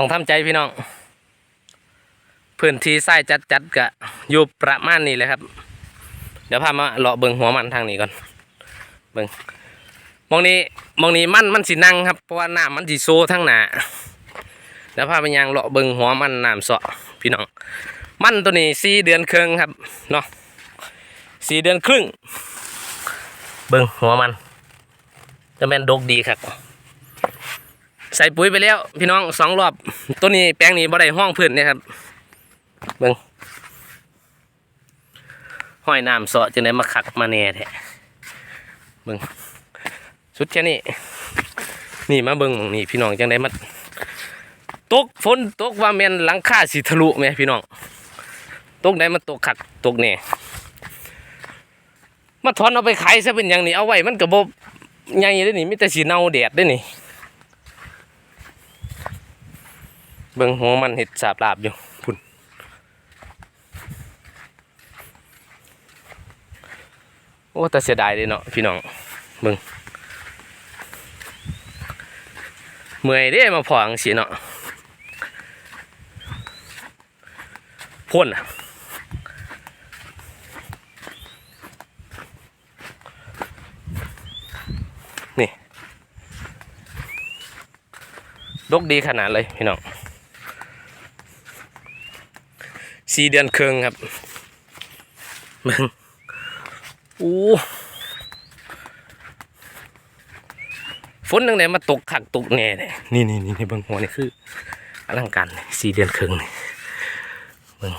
ต้องทำใจพี่น้อง พื้นที่ไส้จัดจัดๆกะอยู่ประมาณนี้เลยครับ เดี๋ยวพามาเลาะเบิงหัวมันทางนี้ก่อน เบิงมองนี้มองนี้มันมันสินั่งครับเพราะว่าน้ำมันสิโซทั้งหนาเดี๋ยวพาไปยางเลาะเบิงหัวมันน้ำเสาะพี่น้อง มันตัวนี้สี่เดือนครึ่งครับเนาะสี่เดือนครึ่ง เบิงหัวมันจะแม่นดกดีครับ ใส่ปุ๋ยไปแล้ว พี่น้องสองรอบ ตัวนี้แปลงนี้บ่ได้ห้องพื้นเนี่ยครับเบิงห้อยน้ำเสาะจะได้มาขักมาแน่แท้เบิงสุดแค่นี้ นี่มาเบิ้งนี่พี่น้องจังได้มาตกฝนตกว่าแมนหลังคาสิทะลุไหมพี่น้องตกได้มาตกขักตกแน่มาถอนเอาไปขายซะเป็นอย่างนี้เอาไว้มันกระบบใหญ่ได้นี่มีแต่สีเน่าแดดได้นี่ เบิ่งหัวมันเห็ดสาบลาบอยู่พุ่นโอ้แต่เสียดายเลยเนาะพี่น้องเบิ่งเมื่อยเด้มาพอจังสีเนาะพ่นอะนี่ ดกดีขนาดเลยพี่น้อง สี่เดือนครึ่งครับมึงโอ้ฝนตั้งแต่มาตกขักตกแน่เลยนี่นี่นี่เบิ่งหัวนี่คืออลังการเลยสี่เดือนครึ่งนี่เบิ่ง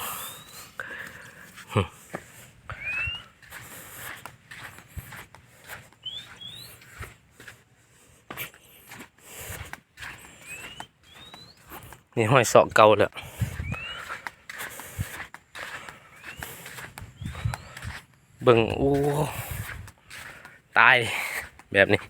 หึนี่ห้อยเสาะเก่าแล้ว เบิ่งโอ้ตายแบบนี้